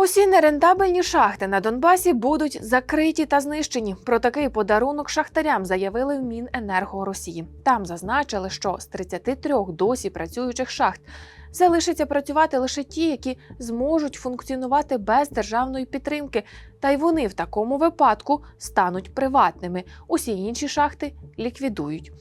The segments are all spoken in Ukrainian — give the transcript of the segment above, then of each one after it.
Усі нерентабельні шахти на Донбасі будуть закриті та знищені. Про такий подарунок шахтарям заявили в Міненерго Росії. Там зазначили, що з 33 досі працюючих шахт залишиться працювати лише ті, які зможуть функціонувати без державної підтримки. Та й вони в такому випадку стануть приватними. Усі інші шахти ліквідують.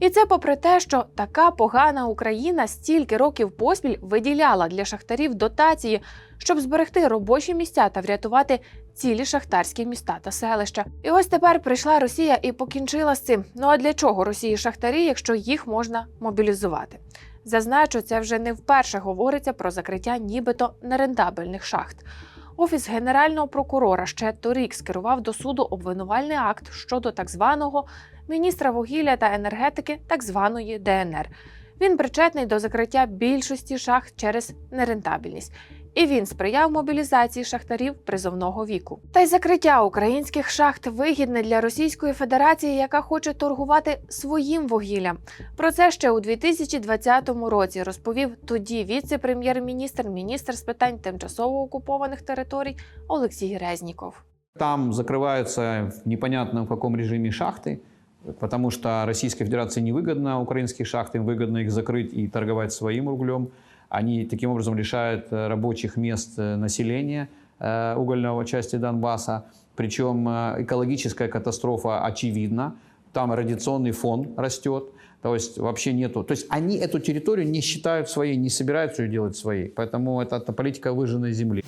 І це попри те, що така погана Україна стільки років поспіль виділяла для шахтарів дотації, щоб зберегти робочі місця та врятувати цілі шахтарські міста та селища. І ось тепер прийшла Росія і покінчила з цим. Ну а для чого Росії шахтарі, якщо їх можна мобілізувати? Зазначу, це вже не вперше говориться про закриття нібито нерентабельних шахт. Офіс генерального прокурора ще торік скерував до суду обвинувальний акт щодо так званого міністра вугілля та енергетики так званої ДНР. Він причетний до закриття більшості шахт через нерентабельність І він сприяв мобілізації шахтарів призовного віку. Та й закриття українських шахт вигідне для Російської Федерації, яка хоче торгувати своїм вугіллям. Про це ще у 2020 році розповів тоді віце-прем'єр-міністр, міністр з питань тимчасово окупованих територій Олексій Резніков. Там закрываются в непонятном каком режиме шахты, потому что Российской Федерации невыгодно украинские шахты, им выгодно их закрыть и торговать своим углем. Они таким образом лишают э, рабочих мест э, населения э, угольного части Донбасса. Причем экологическая катастрофа очевидна. Там радиационный фон растет. То есть вообще нету. То есть они эту территорию не считают своей, не собираются ее делать своей. Поэтому это, это политика выжженной земли.